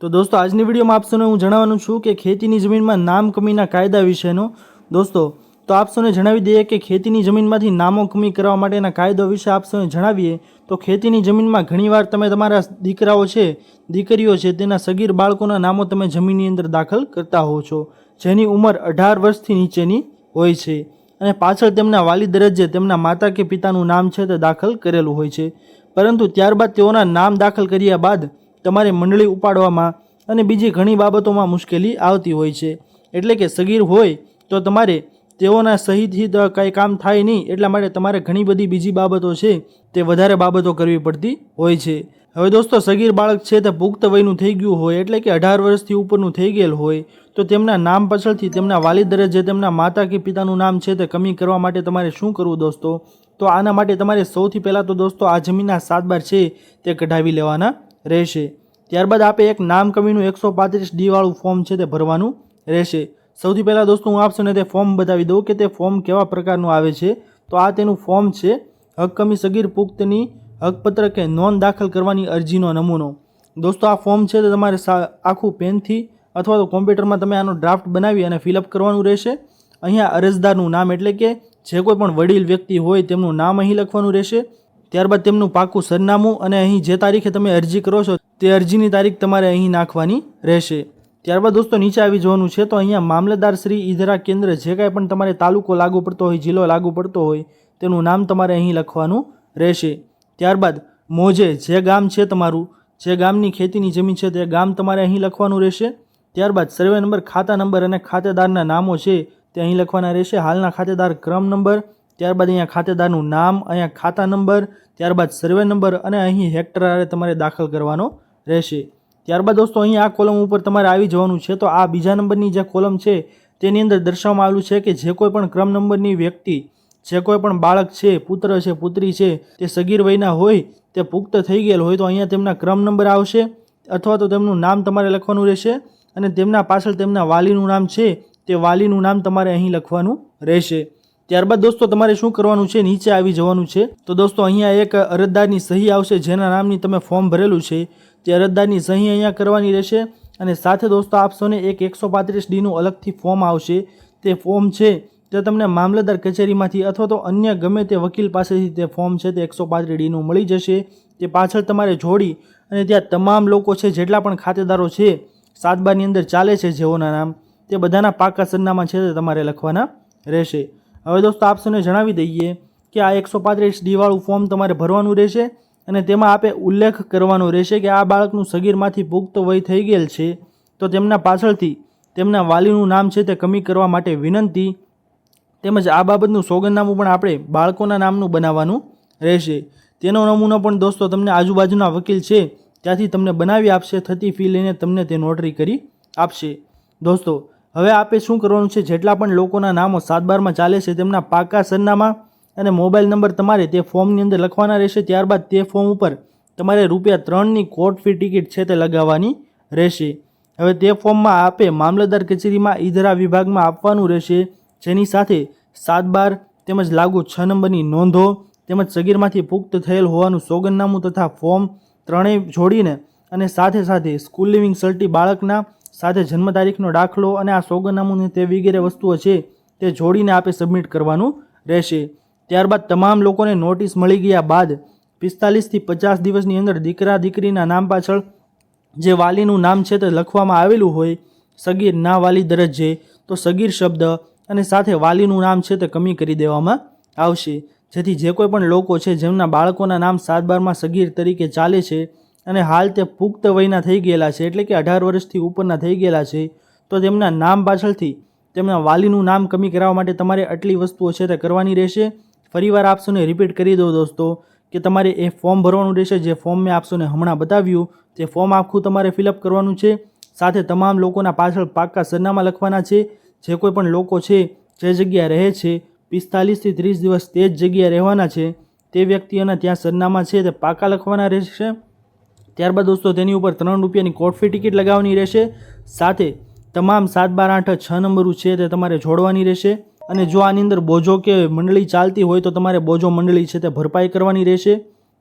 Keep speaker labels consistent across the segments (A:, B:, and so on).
A: તો દોસ્તો, આજની વિડીયોમાં આપસોને હું જણાવવાનું છું કે ખેતીની જમીનમાં નામ કમીના કાયદા વિશેનો. દોસ્તો, તો આપસોને જણાવી દઈએ કે ખેતીની જમીનમાંથી નામો કમી કરવા માટેના કાયદો વિશે આપસોને જણાવીએ. તો ખેતીની જમીનમાં ઘણીવાર તમે તમારા દીકરાઓ છે, દીકરીઓ છે, તેના સગીર બાળકોના નામો તમે જમીનની અંદર દાખલ કરતા હોવ છો, જેની ઉંમર અઢાર વર્ષથી નીચેની હોય છે. અને પાછળ તેમના વાલી દરજ્જે તેમના માતા કે પિતાનું નામ છે તે દાખલ કરેલું હોય છે. પરંતુ ત્યારબાદ તેઓના નામ દાખલ કર્યા બાદ તમારે મંડળી ઉપાડવામાં અને બીજી ઘણી બાબતોમાં મુશ્કેલી આવતી હોય છે. એટલે કે સગીર હોય તો તમારે તેઓના સહીથી કંઈ કામ થાય નહીં, એટલા માટે તમારે ઘણી બધી બીજી બાબતો છે તે વધારે બાબતો કરવી પડતી હોય છે. હવે દોસ્તો, સગીર બાળક છે તે પુખ્ત વયનું થઈ ગયું હોય, એટલે કે અઢાર વર્ષથી ઉપરનું થઈ ગયેલ હોય, તો તેમના નામ પાછળથી તેમના વાલી દરજ્જે તેમના માતા કે પિતાનું નામ છે તે કમી કરવા માટે તમારે શું કરવું દોસ્તો? તો આના માટે તમારે સૌથી પહેલાં તો દોસ્તો આ જમીનના સાત બાર છે તે કઢાવી લેવાના રહેશે. ત્યારબાદ આપે એક નામ કમીનું એકસો પાંત્રીસ ડીવાળું ફોર્મ છે તે ભરવાનું રહેશે. સૌથી પહેલાં દોસ્તો હું આપશો ને તે ફોર્મ બતાવી દઉં કે તે ફોર્મ કેવા પ્રકારનું આવે છે. તો આ તેનું ફોર્મ છે હકકમી સગીર પુખ્તની હકપત્ર કે નોંધ દાખલ કરવાની અરજીનો નમૂનો. દોસ્તો આ ફોર્મ છે તે તમારે આખું પેનથી અથવા તો કોમ્પ્યુટરમાં તમે આનો ડ્રાફ્ટ બનાવી અને ફિલઅપ કરવાનું રહેશે. અહીંયા અરજદારનું નામ એટલે કે જે કોઈ પણ વડીલ વ્યક્તિ હોય તેમનું નામ અહીં લખવાનું રહેશે. ત્યારબાદ તેમનું પાકું સરનામું અને અહીં જે તારીખે તમે અરજી કરો છો, તે અરજીની તારીખ તમારે અહીં નાખવાની રહેશે. ત્યારબાદ દોસ્તો, નીચે આવી જવાનું છે, તો અહીંયા મામલતદાર શ્રી ઈધરા કેન્દ્ર, જે કાંઈ પણ તમારે તાલુકો લાગુ પડતો હોય, જિલ્લો લાગુ પડતો હોય, તેનું નામ તમારે અહીં લખવાનું રહેશે. ત્યારબાદ મોજે, જે ગામ છે તમારું, જે ગામની ખેતીની જમીન છે, તે ગામ તમારે અહીં લખવાનું રહેશે. ત્યારબાદ સર્વે નંબર, ખાતા નંબર અને ખાતેદારના નામો છે, તે અહીં લખવાના રહેશે. હાલના ખાતેદાર ક્રમ નંબર ત્યારબાદ અહીંયા ખાતેદારનું નામ, અહીંયા ખાતા નંબર, ત્યારબાદ સર્વે નંબર અને અહીં હેક્ટર આરે તમારે દાખલ કરવાનો રહેશે. ત્યારબાદ દોસ્તો અહીં આ કોલમ ઉપર તમારે આવી જવાનું છે. તો આ બીજા નંબરની જે કોલમ છે, તેની અંદર દર્શાવવામાં આવેલું છે કે જે કોઈ પણ ક્રમ નંબરની વ્યક્તિ, જે કોઈ પણ બાળક છે, પુત્ર છે, પુત્રી છે, તે સગીર વયના હોય, તે પુખ્ત થઈ ગયેલ હોય, તો અહીંયા તેમના ક્રમ નંબર આવશે અથવા તો તેમનું નામ તમારે લખવાનું રહેશે અને તેમના પાછળ તેમના વાલીનું નામ છે, તે વાલીનું નામ તમારે અહીં લખવાનું રહેશે. ત્યારબાદ દોસ્તો, તમારે શું કરવાનું છે? નીચે આવી જવાનું છે. તો દોસ્તો, અહીંયા એક અરજદારની સહી આવશે, જેના નામની તમે ફોર્મ ભરેલું છે. તે અરજદારની સહી અહીંયા કરવાની રહેશે અને સાથે દોસ્તો આપશોને એક એકસો પાંત્રીસ ડીનું અલગથી ફોર્મ આવશે. તે ફોર્મ છે, તે તમને મામલતદાર કચેરીમાંથી અથવા તો અન્ય ગમે તે વકીલ પાસેથી તે ફોર્મ છે, તે એકસો પાંત્રીસ ડીનું મળી જશે. તે પાછળ તમારે જોડી અને ત્યાં તમામ લોકો છે, જેટલા પણ ખાતેદારો છે, સાત બારની અંદર ચાલે છે જેઓના નામ, તે બધાના પાકા સરનામા છે તે તમારે લખવાના રહેશે. હવે દોસ્તો આપસોને જણાવી દઈએ કે આ એકસો પાંત્રીસ ડીવાળું ફોર્મ તમારે ભરવાનું રહેશે અને તેમાં આપે ઉલ્લેખ કરવાનો રહેશે કે આ બાળકનું સગીરમાંથી પુખ્ત વય થઈ ગયેલ છે. તો તેમના પાછળથી તેમના વાલીનું નામ છે તે કમી કરવા માટે વિનંતી તેમજ આ બાબતનું સોગંદનામું પણ આપણે બાળકોના નામનું બનાવવાનું રહેશે. તેનો નમૂનો પણ દોસ્તો તમને આજુબાજુના વકીલ છે ત્યાંથી તમને બનાવી આપશે, થતી ફી લઈને તમને તે નોટરી કરી આપશે. દોસ્તો હવે આપે શું કરવાનું છે? જેટલા પણ લોકોના નામો સાત બારમાં ચાલે છે, તેમના પાકા સરનામા અને મોબાઈલ નંબર તમારે તે ફોર્મની અંદર લખવાના રહેશે. ત્યારબાદ તે ફોર્મ ઉપર તમારે રૂપિયા ત્રણની કોર્ટ ફી ટિકિટ છે તે લગાવવાની રહેશે. હવે તે ફોર્મમાં આપે મામલતદાર કચેરીમાં ઈધરા વિભાગમાં આપવાનું રહેશે. જેની સાથે સાત બાર તેમજ લાગુ છ નંબરની નોંધો તેમજ સગીરમાંથી પુખ્ત થયેલ હોવાનું સોગંદનામું તથા ફોર્મ ત્રણેય જોડીને અને સાથે સાથે સ્કૂલ લિવિંગ સર્ટી બાળકના સાથે જન્મ તારીખનો દાખલો અને આ સોગંદનામું તે વગેરે વસ્તુઓ છે તે જોડીને આપે સબમિટ કરવાનું રહેશે. ત્યારબાદ તમામ લોકોને નોટિસ મળી ગયા બાદ પિસ્તાલીસથી પચાસ દિવસની અંદર દીકરા દીકરીના નામ પાછળ જે વાલીનું નામ છે તે લખવામાં આવેલું હોય, સગીર ના વાલી દરજ્જે, તો સગીર શબ્દ અને સાથે વાલીનું નામ છે તે કમી કરી દેવામાં આવશે. જેથી જે કોઈ પણ લોકો છે જેમના બાળકોના નામ સાત બારમાં સગીર તરીકે ચાલે છે અને હાલ તે પુખ્ત વયના થઈ ગયેલા છે, એટલે કે અઢાર વર્ષથી ઉપરના થઈ ગયેલા છે. તો તેમના નામ પાછળથી, તેમના વાલીનું નામ કમી કરાવવા માટે તમારે આટલી વસ્તુઓ છે તે કરવાની રહેશે. ફરીવાર આપશોને રિપીટ કરી દો દોસ્તો, કે તમારે એ ફોર્મ ભરવાનું રહેશે, જે ફોર્મ મેં આપશોને હમણાં બતાવ્યું. તે ફોર્મ આખું તમારે ફિલઅપ કરવાનું છે. સાથે તમામ લોકોના પાછળ પાક્કા સરનામા લખવાના છે. જે કોઈ પણ લોકો છે, જે જગ્યાએ રહે છે, પિસ્તાલીસથી ત્રીસ દિવસ તે જ જગ્યાએ રહેવાના છે. તે વ્યક્તિઓના ત્યાં સરનામા છે તે પાકા લખવાના રહેશે. ત્યારબાદ દોસ્તો, તેની ઉપર ત્રણ રૂપિયાની કોર્ટ ટિકિટ લગાવવાની રહેશે. સાથે તમામ સાત બાર આઠ છ નંબરો છે તે તમારે જોડવાની રહેશે. અને જો આની અંદર બોજો કે મંડળી ચાલતી હોય તો તમારે બોજો મંડળી છે તે ભરપાઈ કરવાની રહેશે.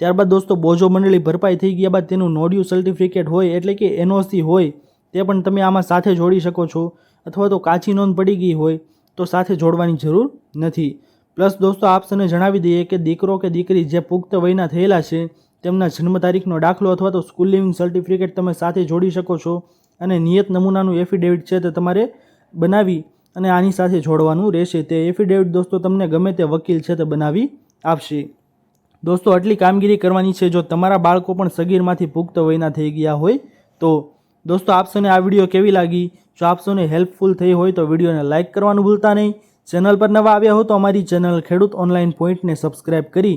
A: ત્યારબાદ દોસ્તો, બોજો મંડળી ભરપાઈ થઈ ગયા બાદ તેનું નોડ્યુ સર્ટિફિકેટ હોય એટલે કે એનઓસી હોય, તે પણ તમે આમાં સાથે જોડી શકો છો. અથવા તો કાચી નોંધ પડી ગઈ હોય તો સાથે જોડવાની જરૂર નથી. પ્લસ દોસ્તો, આપ સૌને જણાવી દઈએ કે દીકરો કે દીકરી જે પુખ્ત વયના થયેલા છે તેમના જન્મ તારીખનો દાખલો અથવા તો સ્કૂલ લિવિંગ સર્ટિફિકેટ તમે સાથે જોડી શકો છો અને નિયત નમૂનાનું એફિડેવિટ છે તે તમારે બનાવી અને આની સાથે જોડવાનું રહેશે. તે એફિડેવિટ દોસ્તો તમને ગમે તે વકીલ છે તે બનાવી આપશે. દોસ્તો, આટલી કામગીરી કરવાની છે. જો તમારા બાળકો પણ સગીરમાંથી પુખ્ત વયના થઈ ગયા હોય તો દોસ્તો, આપસોને આ વીડિયો કેવી લાગી? જો આપસોને હેલ્પફુલ થઈ હોય તો વિડીયોને લાઇક કરવાનું ભૂલતા નહીં. ચેનલ પર નવા આવ્યા હો તો અમારી ચેનલ ખેડૂત ઓનલાઈન પોઈન્ટને સબસ્ક્રાઇબ કરી